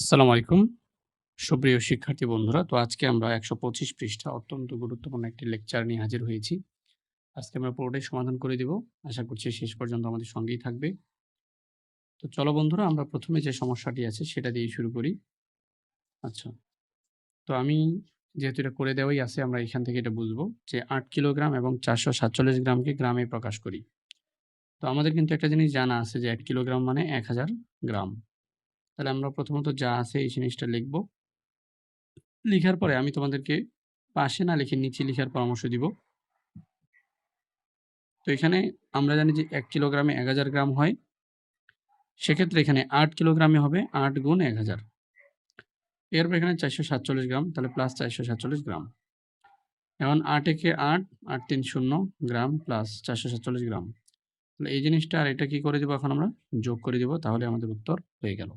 আসসালামু আলাইকুম। সুপ্রিয় শিক্ষার্থী বন্ধুরা, তো আজকে আমরা ১২৫ পৃষ্ঠা অত্যন্ত গুরুত্বপূর্ণ একটি লেকচার নিয়ে হাজির হয়েছি। আজকে আমরা পুরোটাই সমাধান করে দিব। আশা করছি শেষ পর্যন্ত আমাদের সঙ্গেই থাকবে। তো চলো বন্ধুরা আমরা প্রথমে যে সমস্যাটি আছে সেটা দিয়ে শুরু করি। আচ্ছা। তো আমি যেহেতু এটা করে দেওয়াই আছে আমরা এখান থেকে এটা বুঝব যে আট কিলোগ্রাম এবং ৪৪৭ গ্রামকে গ্রামে প্রকাশ করি। তো আমাদের কিন্তু একটা জিনিস জানা আছে যে এক কিলোগ্রাম মানে ১০০০ গ্রাম। তাহলে আমরা প্রথমত যা আছে এই জিনিসটা লিখব। লিখার পরে আমি তোমাদেরকে পাশে না লিখে নিচে লিখার পরামর্শ দিব। তো এখানে আমরা জানি যে এক কিলোগ্রামে ১০০০ গ্রাম হয়। সেক্ষেত্রে এখানে আট কিলোগ্রামে হবে আট গুণ ১০০০। এরপর এখানে ৪৪৭ গ্রাম তাহলে প্লাস ৪৪৭ গ্রাম। এখন আট একে ৮, ৮ ৩ ০ গ্রাম প্লাস ৪৪৭ গ্রাম। তাহলে এই জিনিসটা আর এটা কি করে দিব এখন আমরা যোগ করে দিব তাহলে আমাদের উত্তর হয়ে গেল।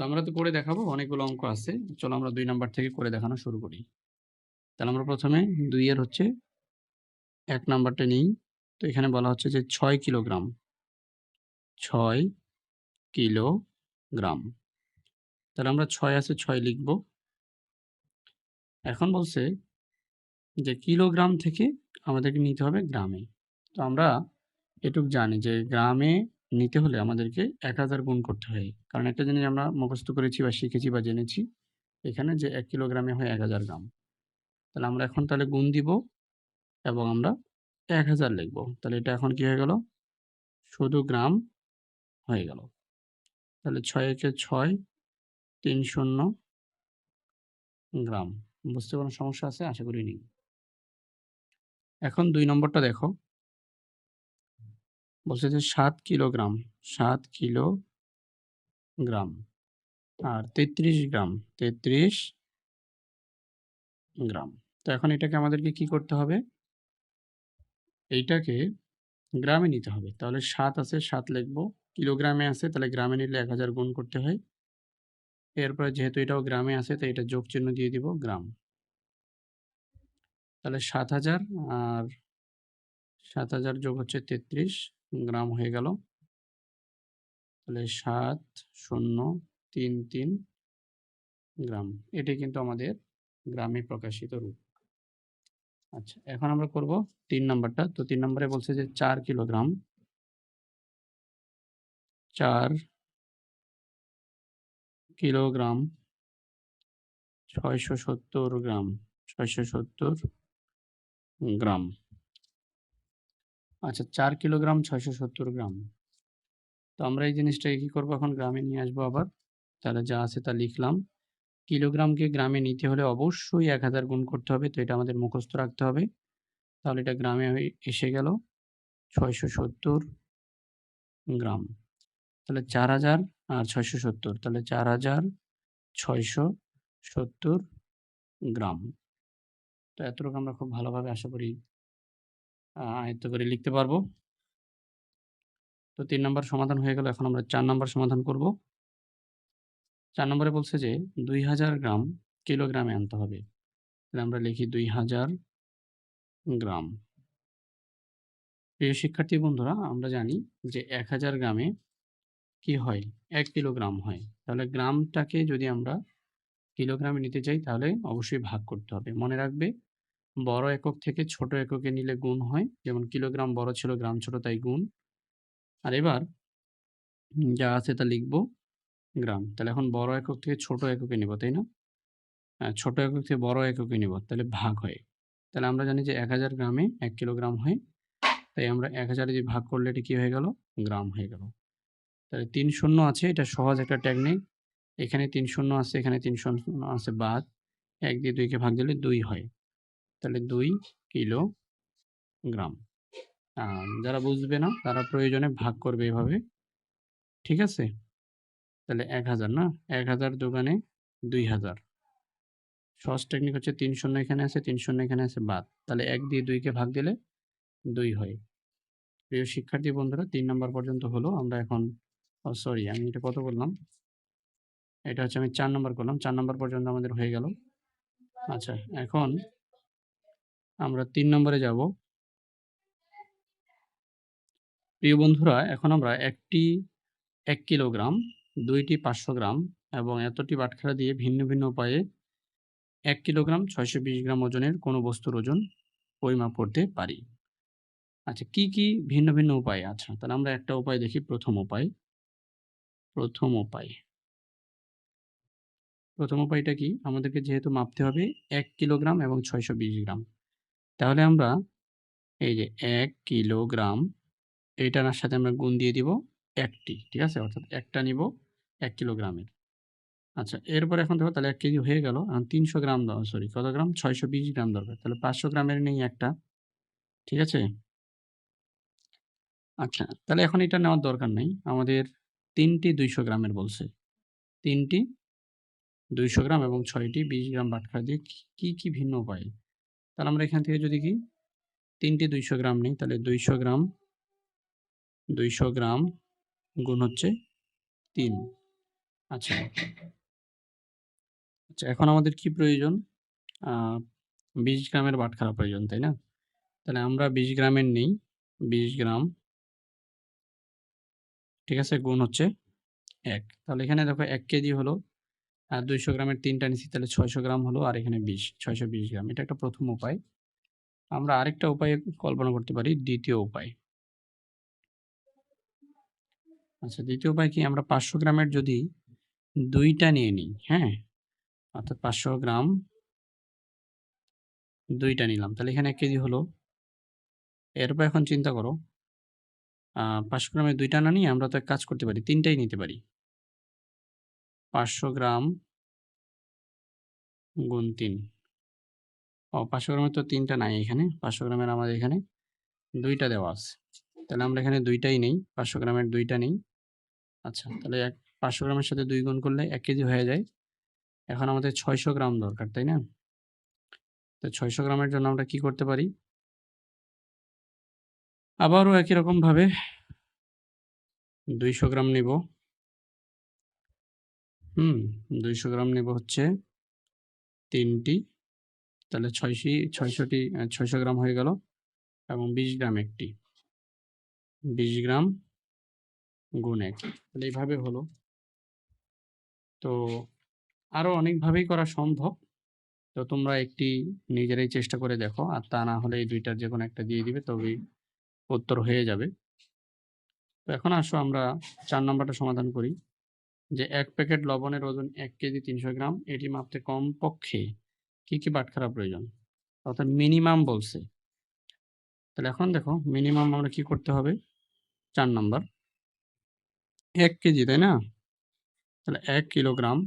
তো আমরা তো করে দেখাবো, অনেকগুলো অঙ্ক আছে। চলো আমরা দুই নাম্বার থেকে করে দেখানো শুরু করি। তাহলে আমরা প্রথমে ২ এর হচ্ছে এক নাম্বারটা নিই। তো এখানে বলা হচ্ছে যে ছয় কিলোগ্রাম। ৬ কিলোগ্রাম। তাহলে আমরা ছয় আছে, ছয় লিখব। এখন বলছে যে কিলোগ্রাম থেকে আমাদেরকে নিতে হবে গ্রামে। তো আমরা এটুক জানি যে গ্রামে নিতে হলে আমাদেরকে ১০০০ গুণ করতে হয়। কারণ একটা জিনিস আমরা মুখস্থ করেছি বা শিখেছি বা জেনেছি এখানে যে ১ কিলোগ্রামে হয় ১০০০ গ্রাম। তাহলে আমরা এখন তাহলে গুণ দিব এবং আমরা ১০০০ লিখব। তাহলে এটা এখন কি হয়ে গেল? শুধু গ্রাম হয়ে গেল। তাহলে ছয় একে ৬, ৩ ০ গ্রাম। বুঝতে কোনো সমস্যা আছে? আশা করি নেই। এখন দুই নম্বরটা দেখো। বলছে যে ৭ কিলোগ্রাম, সাত কিলো গ্রাম আর ৩৩ গ্রাম, ৩৩ গ্রাম। তো এখন এটাকে আমাদেরকে কি করতে হবে? এইটাকে গ্রামে নিতে হবে। তাহলে সাত আছে সাত লিখব। কিলোগ্রামে আছে তাহলে গ্রামে নিলে ১০০০ গুণ করতে হয়। এরপরে যেহেতু এটাও গ্রামে আছে তাই এটা যোগ চিহ্ন দিয়ে দিব গ্রাম। তাহলে ৭০০০ আর ৭০০০ যোগ হচ্ছে ৩৩ গ্রাম হয়ে গেল। তাহলে ৭০৩৩ গ্রাম। এটাই কিন্তু আমাদের গ্রামে প্রকাশিত রূপ। আচ্ছা এখন আমরা করব ৩ নাম্বারটা। তো ৩ নম্বরে বলছে যে ৪ কিলোগ্রাম ৪ কিলোগ্রাম ৬৭০ গ্রাম, ৬৭০ গ্রাম। আচ্ছা চার কিলোগ্রাম ৬৭০ গ্রাম। তো আমরা এই জিনিসটাকে কি করব এখন গ্রামে নিয়ে আসব আবার। তাহলে যা আছে তা লিখলাম। কিলোগ্রামকে গ্রামে নিতে হলে অবশ্যই ১০০০ গুণ করতে হবে। তো এটা আমাদের মুখস্থ রাখতে হবে। তাহলে এটা গ্রামে এসে গেল ৬৭০ গ্রাম। তাহলে ৪০০০ আর ৬৭০ তাহলে ৪৬৭০ গ্রাম। তো এতটুকু আমরা খুব ভালোভাবে আশা করি আয়ত্ত করে লিখতে পারব। তো তিন নম্বর সমাধান হয়ে গেল। এখন আমরা চার নম্বর সমাধান করব। চার নম্বরে বলছে যে ২০০০ গ্রাম কিলোগ্রামে আনতে হবে। তাহলে আমরা লিখি ২০০০ গ্রাম। প্রিয় শিক্ষার্থী বন্ধুরা, আমরা জানি যে ১০০০ গ্রামে কি হয়? এক কিলোগ্রাম হয়। তাহলে গ্রামটাকে যদি আমরা কিলোগ্রামে নিতে চাই তাহলে অবশ্যই ভাগ করতে হবে। মনে রাখবে বড় একক থেকে ছোট এককে নিলে গুণ হয়। যেমন কিলোগ্রাম বড় ছিল গ্রাম ছোট তাই গুণ। আর এবার যা আছে তা লিখব গ্রাম। তাহলে এখন বড় একক থেকে ছোট এককে নিব, তাই না? হ্যাঁ, ছোট একক থেকে বড় এককে নিব। তাহলে ভাগ হয়। তাহলে আমরা জানি যে ১০০০ গ্রামে এক কিলোগ্রাম হয়। তাই আমরা ১০০০ দিয়ে ভাগ করলে এটা কী হয়ে গেল? গ্রাম হয়ে গেল। তাহলে তিন শূন্য আছে এটা সহজ একটা টেকনিক। এখানে তিন শূন্য আছে, এখানে তিন শূন্য আছে বাদ। এক দিয়ে দুইকে ভাগ দিলে দুই হয়। তাহলে ২ কিলোগ্রাম। আর যারা বুঝবে না তারা প্রয়োজনে ভাগ করবে এভাবে। ঠিক আছে? তাহলে ১০০০ না? ১০০০ দোকানে ২০০০। সহজ টেকনিক হচ্ছে তিন শূন্য এখানে আছে, তিন শূন্য এখানে আছে বাদ। তাহলে এক দিয়ে দুইকে ভাগ দিলে দুই হয়। প্রিয় শিক্ষার্থী বন্ধুরা তিন নম্বর পর্যন্ত হলো। আমরা এখন সরি আমি এটা কত করলাম? এটা হচ্ছে আমি চার নম্বর করলাম। চার নম্বর পর্যন্ত আমাদের হয়ে গেল। আচ্ছা এখন আমরা তিন নম্বরে যাব। প্রিয় বন্ধুরা, এখন আমরা একটি, এক কিলোগ্রাম, দুইটি পাঁচশো গ্রাম এবং এতটি বাটখারা দিয়ে ভিন্ন ভিন্ন উপায়ে এক কিলোগ্রাম, ছয়শো বিশ গ্রাম ওজনের কোনো বস্তুর ওজন পরিমাপ করতে পারি। আচ্ছা কি কি ভিন্ন ভিন্ন উপায়? আচ্ছা তাহলে আমরা একটা উপায় দেখি, প্রথম উপায়। প্রথম উপায়। প্রথম উপায়টা কি? আমাদেরকে যেহেতু মাপতে হবে, এক কিলোগ্রাম এবং ছয়শো বিশ গ্রাম। তাহলে আমরা এই যে এক কিলোগ্রাম এইটার সাথে আমরা গুণ দিয়ে দিব একটি, ঠিক আছে? অর্থাৎ একটা নিব এক কিলোগ্রামের। আচ্ছা এরপরে এখন দেখো তাহলে এক কেজি হয়ে গেল। এখন তিনশো গ্রাম সরি কত গ্রাম? ছয়শো বিশ গ্রাম দরকার। তাহলে পাঁচশো গ্রামের নেই একটা, ঠিক আছে? আচ্ছা তাহলে এখন এটা নেওয়ার দরকার নেই। আমাদের তিনটি দুইশো গ্রামের বলছে। তিনটি, দুইশো গ্রাম এবং ছয়টি, বিশ গ্রাম বাটখারা দিয়ে কি কি ভিন্ন উপায়? তাহলে আমরা এখান থেকে যদি কি? তিনটি দুইশো গ্রাম নিই, তাহলে দুইশো গ্রাম দুইশো গ্রাম গুণ হচ্ছে তিন। আচ্ছা। আচ্ছা এখন আমাদের কি প্রয়োজন? বিশ গ্রামের বাটখারা প্রয়োজন, তাই না? তাহলে আমরা বিশ গ্রামের নেই, বিশ গ্রাম, ঠিক আছে, গুণ হচ্ছে এক। তাহলে এখানে দেখো এক কেজি হলো দুইশো গ্রামের তিনটা নিচ্ছি তাহলে ছয়শো গ্রাম হলো আর এখানে বিশ, ছয়শো বিশ গ্রাম। এটা একটা প্রথম উপায়। আমরা আরেকটা উপায় কল্পনা করতে পারি, দ্বিতীয় উপায়। আচ্ছা দ্বিতীয় উপায় কি? আমরা পাঁচশো গ্রামের যদি দুইটা নিয়ে নিই হ্যাঁ? অর্থাৎ পাঁচশো গ্রাম দুইটা নিলাম, তাহলে এখানে এক কেজি হলো। এরপর এখন চিন্তা করো পাঁচশো গ্রামের দুইটা না নিয়ে আমরা তো এক কাজ করতে পারি, তিনটাই নিতে পারি। পাঁচশো গ্রাম গুণ তিন। ও, পাঁচশো গ্রামের তো তিনটা নাই এখানে, পাঁচশো গ্রামের আমাদের এখানে দুইটা দেওয়া আছে। তাহলে আমরা এখানে দুইটাই নেই, পাঁচশো গ্রামের দুইটা নেই। আচ্ছা তাহলে এক, পাঁচশো গ্রামের সাথে দুই গুণ করলে এক কেজি হয়ে যায়। এখন আমাদের ছয়শো গ্রাম দরকার, তাই না? তো ছয়শো গ্রামের জন্য আমরা কি করতে পারি? আবারও একই রকম ভাবে দুইশো গ্রাম নিব। হুম, দুইশো গ্রাম নিব হচ্ছে তিনটি। তাহলে ছয়শি, ছয়শটি ছয়শো গ্রাম হয়ে গেল এবং বিশ গ্রাম একটি। বিশ গ্রাম গুণ এক। তাহলে এইভাবে হলো। তো আরও অনেকভাবেই করা সম্ভব। তো তোমরা একটি নিজেরাই চেষ্টা করে দেখো। আর তা না হলে এই দুইটার যে কোনো একটা দিয়ে দিবে, তবেই উত্তর হয়ে যাবে। তো এখন আসো আমরা চার নম্বরটা সমাধান করি। যে এক প্যাকেট লবণের ওজন এক কেজি তিনশো গ্রাম, এটি মাপতে কমপক্ষে কি কি বাটখারা প্রয়োজন? অর্থাৎ মিনিমাম বলছে। তাহলে এখন দেখো, মিনিমাম আমরা কি করতে হবে? চার নম্বর। এক কেজি, তাই না? তাহলে এক কিলোগ্রাম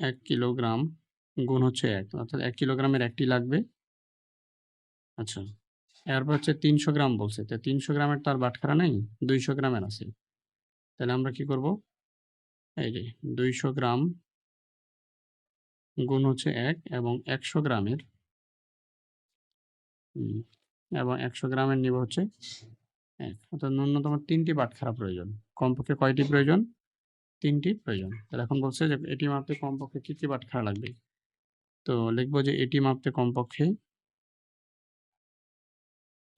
এক কিলোগ্রাম গুণ হচ্ছে এক, অর্থাৎ এক কিলোগ্রামের একটি লাগবে। আচ্ছা এরপর হচ্ছে তিনশো গ্রাম বলছে, তো তিনশো গ্রামের তো আর বাটখারা নেই, দুইশো গ্রামের আছে। তাহলে আমরা কি করব? এই যে দুইশো গ্রাম গুণ হচ্ছে এক এবং একশো গ্রামের এবং একশো গ্রামের নিব হচ্ছে এক। অর্থাৎ ন্যূনতম তিনটি বাটখারা প্রয়োজন। কমপক্ষে কয়টি প্রয়োজন? তিনটি প্রয়োজন। তাহলে এখন বলছে যে এটি মাপতে কমপক্ষে কী কি বাটখারা লাগবে? তো লিখব যে এটি মাপতে কমপক্ষে,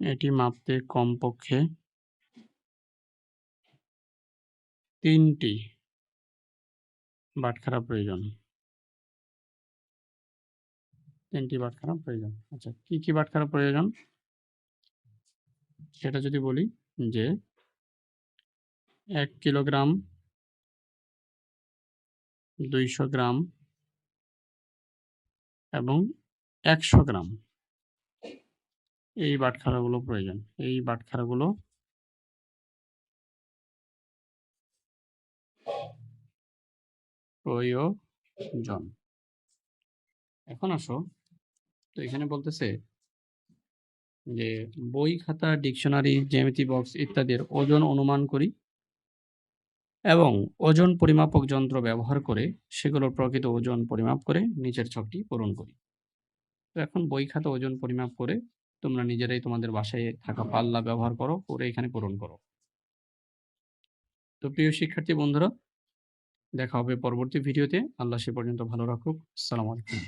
এটি মাপতে কমপক্ষে তিনটি। বাটখারা প্রয়োজন। তিনটি বাটখারা প্রয়োজন। আচ্ছা কি কি বাটখারা প্রয়োজন? সেটা যদি বলি যে এক কিলোগ্রাম দুইশো গ্রাম এবং একশো গ্রাম। এই বাটখারাগুলো প্রয়োজন। এই বাটখারাগুলো প্রয়োজন। এখন আসো। তো এখানে বলতেছে যে, বই, খাতা, ডিকশনারি, জ্যামিতি বক্স ইত্যাদির ওজন অনুমান করি এবং ওজন পরিমাপক যন্ত্র ব্যবহার করে সেগুলোর প্রকৃত ওজন পরিমাপ করে নিচের ছকটি পূরণ করি। তো এখন বই, খাতা, ওজন পরিমাপ করে তোমরা নিজেরাই তোমাদের বাসায় থাকা পাল্লা ব্যবহার করো, করে এখানে পূরণ করো। তো প্রিয় শিক্ষার্থী বন্ধুরা, দেখা হবে পরবর্তী ভিডিওতে। আল্লাহ সে পর্যন্ত ভালো রাখুক। সালাম আলাইকুম।